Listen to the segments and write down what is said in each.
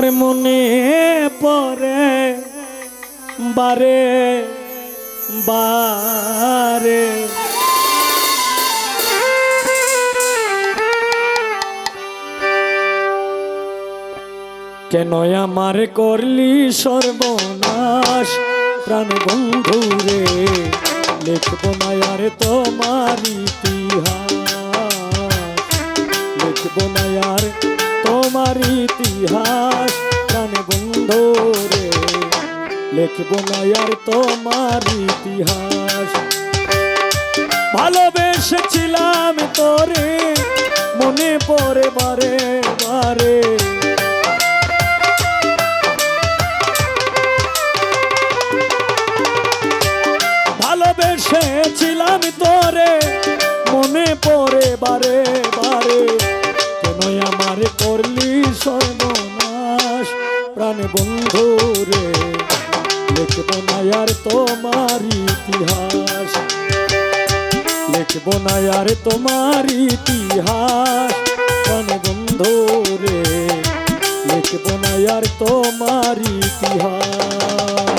আমার মনে পড়ে, বারে বারে। কেন আমার করলি সর্বনাশ? প্রাণ বন্ধু রে, লিখব না তোমার ইতিহাস। লিখব না তোমার ইতিহাস, প্রাণ বন্ধু রে। লিখব না আর তোমার ইতিহাস। ভালোবেসেছিলাম তোরে, মনে পড়ে বারে বারে। তোমার ইতিহাস। লিখব না আর তোমার ইতিহাস। প্রাণ বন্ধু রে, লিখব না আর তোমার ইতিহাস।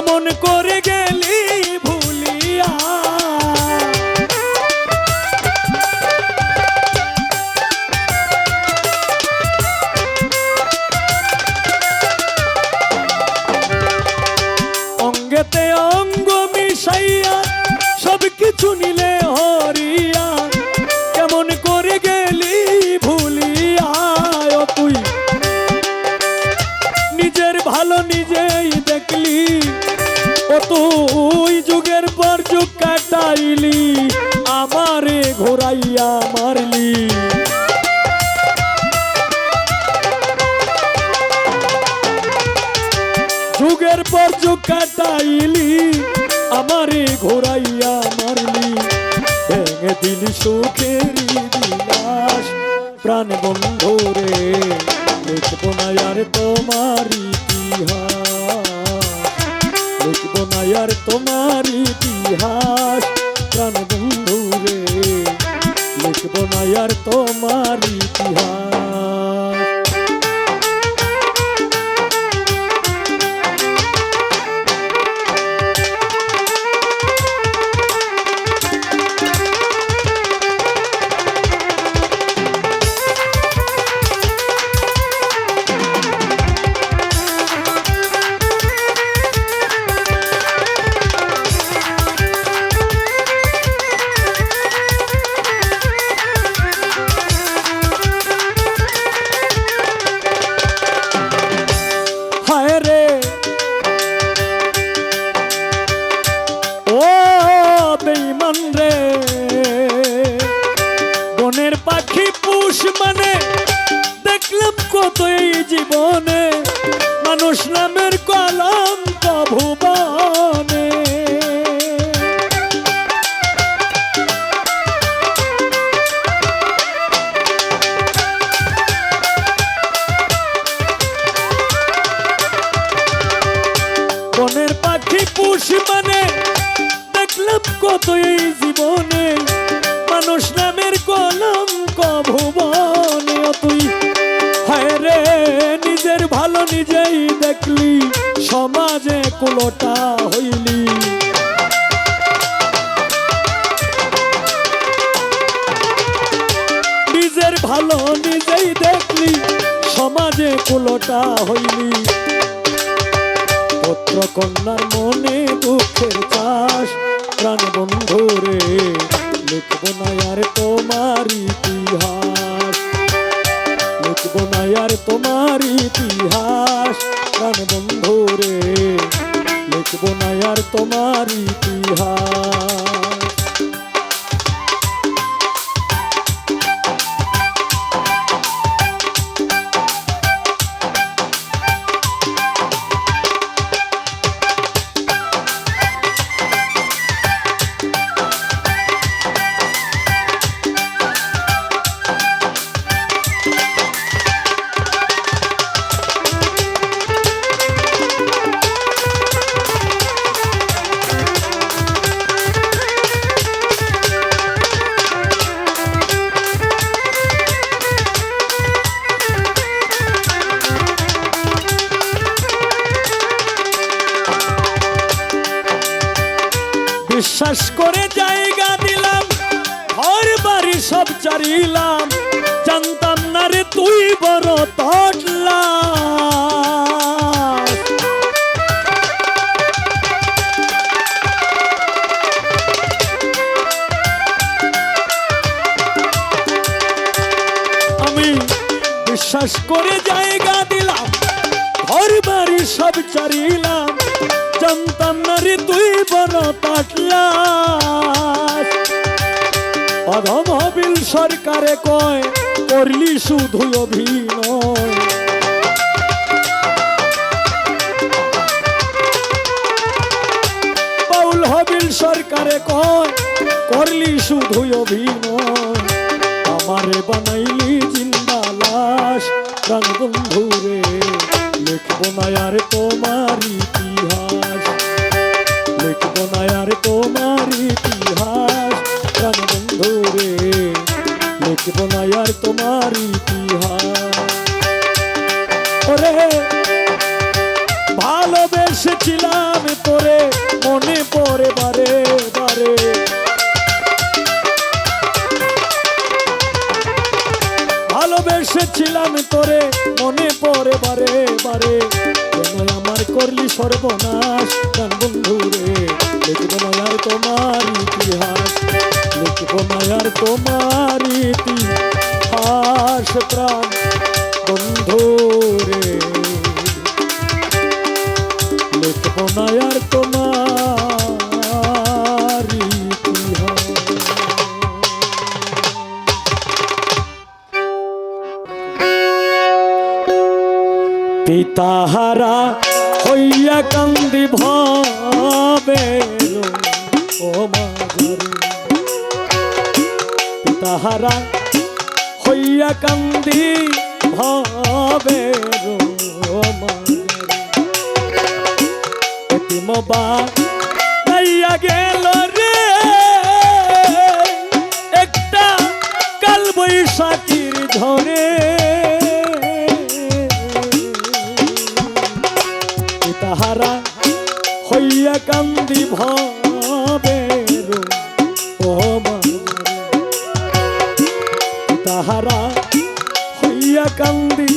কেমন করে গেলি তুই যুগের পর যুগ কাটাইলি, আমারে ঘোরাইয়া মারলি। যুগের পর যুগ কাটাইলি, আমারে ঘোরাইয়া মারলি। ভেঙে দিলি সুখের বিলাস প্রাণ বন্ধু রে, লিখব না আর তোমার ইতিহাস। আর তোমার ইতিহাস। নিজেই দেখলি, সমাজে কুলোটা হইলি। নিজের ভালো নিজেই দেখলি, সমাজে কুলোটা হইলি। পুত্র কন্যার মনে দুঃখের চাষ প্রাণ বন্ধু রে, লিখব না আর তোমার ইতিহাস লিখব না আর তোমার ইতিহাস প্রাণ বন্ধু রে। লিখব না আর তোমার ইতিহাস। বিশ্বাস করে জায়গা দিলাম, ঘর বাড়ি সব চারিলাম জানতাম না রে তুই বড় তটলা আমি বিশ্বাস করে জায়গা দিলাম, ঘর বাড়ি সব চারিলাম জানতাম না রে তুই বড় পাটলা। অধম হবিল সরকারে কয়, করলি শুধু অভিনয় বাউল হবিল সরকারে কয়, করলি শুধু অভিনয় আমারে বানাইলি জিন্দা লাশ প্রাণ বন্ধু রে লিখব না আর করলি সর্বনাশ। প্রাণ বন্ধু রে, লিখব আর তোমার ইতিহাস। লিখব আর তোমার ইতিহাস, প্রাণ বন্ধু রে। লিখব আর তোমার ইতিহাস। পিতাহারা কান্দি ভাবে ও পিতাহারা হইয়া কান্দি ভাবে এতিমবা নাইয়া গেল রে। একটা কাল বৈশাখীর ঝরে। তাহারা হইয়া কান্দি ভাবে ও তাহারা হইয়া কান্দি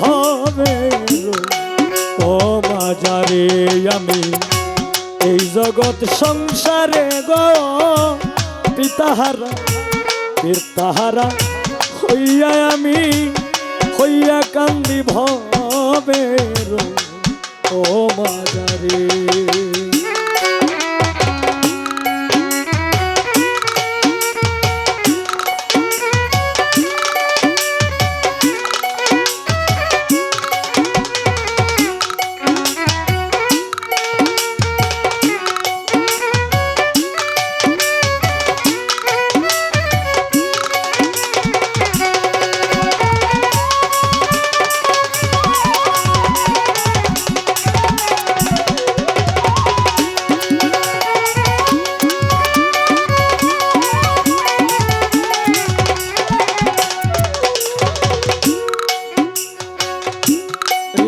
ভাবে ও মাজারে আমি এই জগৎ সংসারে গো। পিতাহারা তাহারা হইয়া আমি হইয়া কান্দি ভবে ও মাজারে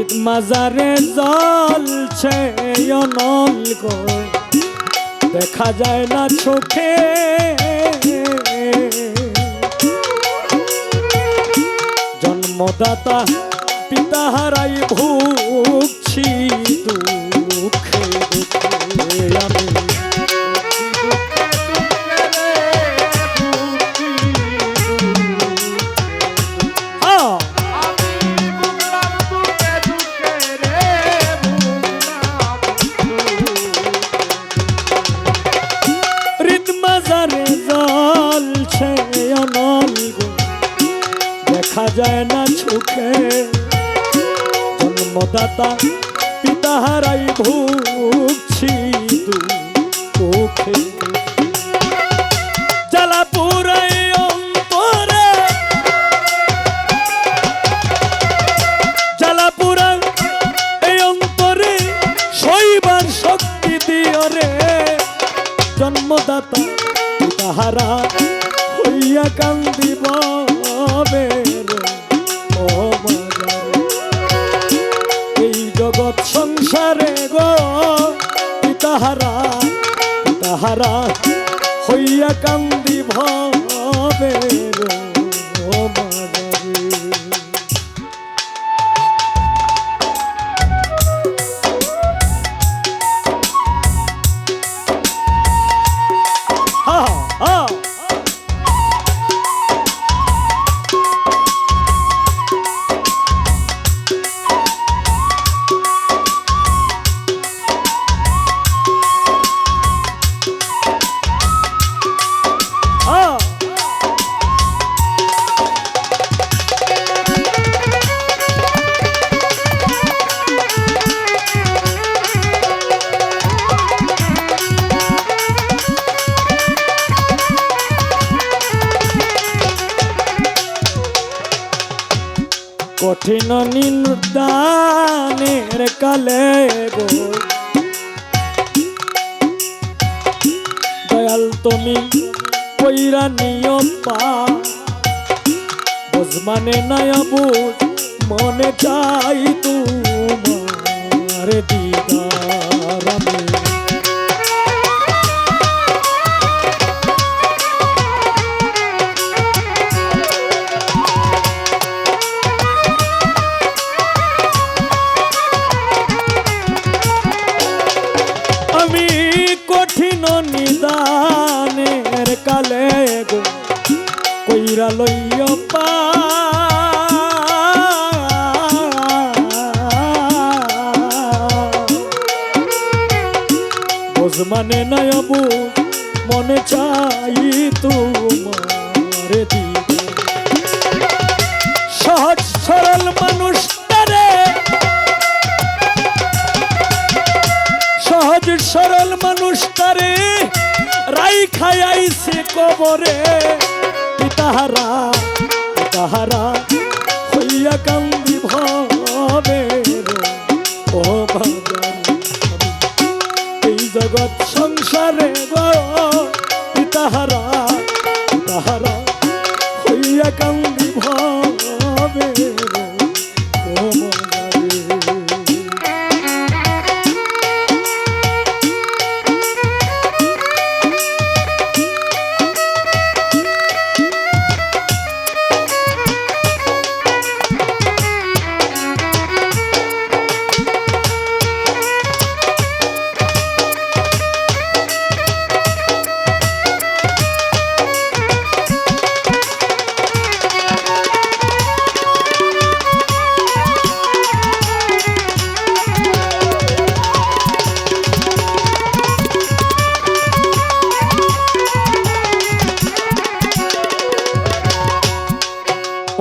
ঈদ মাজারে জলছে অনল দেখা যায় না চোখে। জন্মদাতা পিতা হারাই ভুগছি দুঃখে যায় না চোখে। জন্মদাতা পিতা হারাই ভুগছি দুঃখে। জ্বালা অন্তরে। জ্বালা এই অন্তরে শৈবার শক্তি দিও রে। জন্মদাতা তাহারা হইয়া কান্দিব ও জগৎ সংসারে গো পিতাহারা পিতাহারা হইয়া কান্দি ভাবে। কঠিন নিন্দানের কালে গো। দয়াল তুমি কইরা নিয় পা। নয় বুঝ, মনে চাই তোমার দিদার কবরে, পিতাহারা পিতাহারা, হইয়া কান্দি ভাবে ও এই জগৎ সংসারে পিতাহারা পিতাহারা, হইয়া কান্দি ভাবে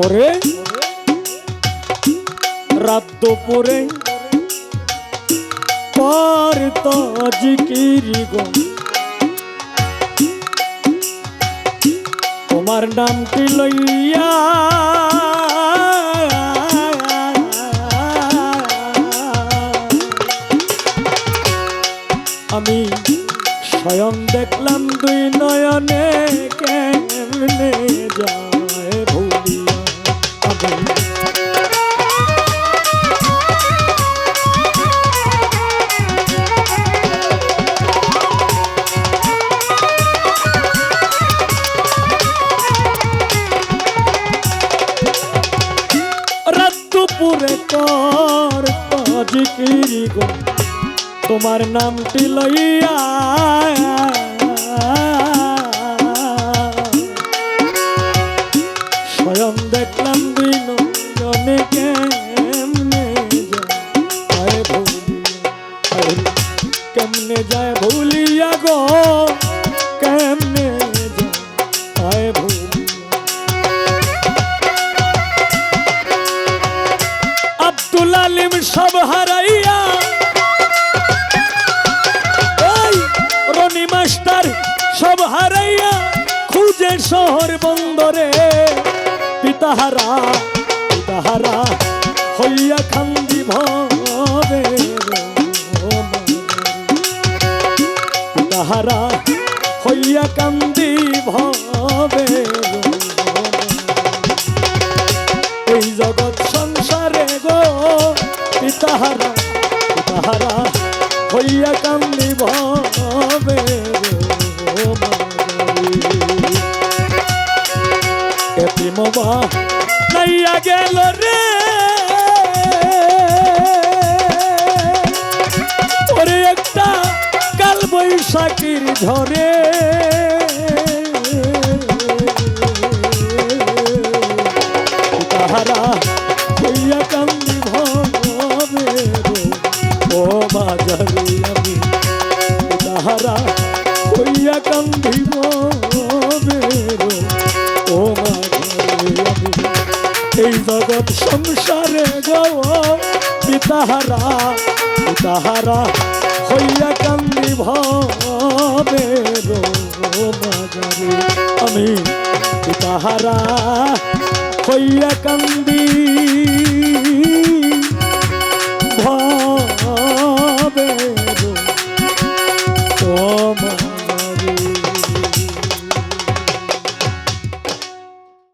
ওরে রাত দুপুরে। পর তো জিকিরি গো। তোমার নামটি লইয়া? আমি স্বয়ং দেখলাম দুই নয়নে কেমনে ভুলিয়া আমি রাত দুপুরে কর গো তোমার নামটি লইয়া খুঁজে শহর বন্দরে পিতাহারা পিতাহারা হইয়া খান্দি ভবে পিতাহারা হইয়া কান্দি জন্মবা নাইয়া গেল রে। ওরে একটা কাল বৈশাখীর ঝরে জগৎ সংসারে গো পিতাহারা পিতাহারা হইয়া কান্দি ভবে আমি পিতাহারা হইয়া কান্দি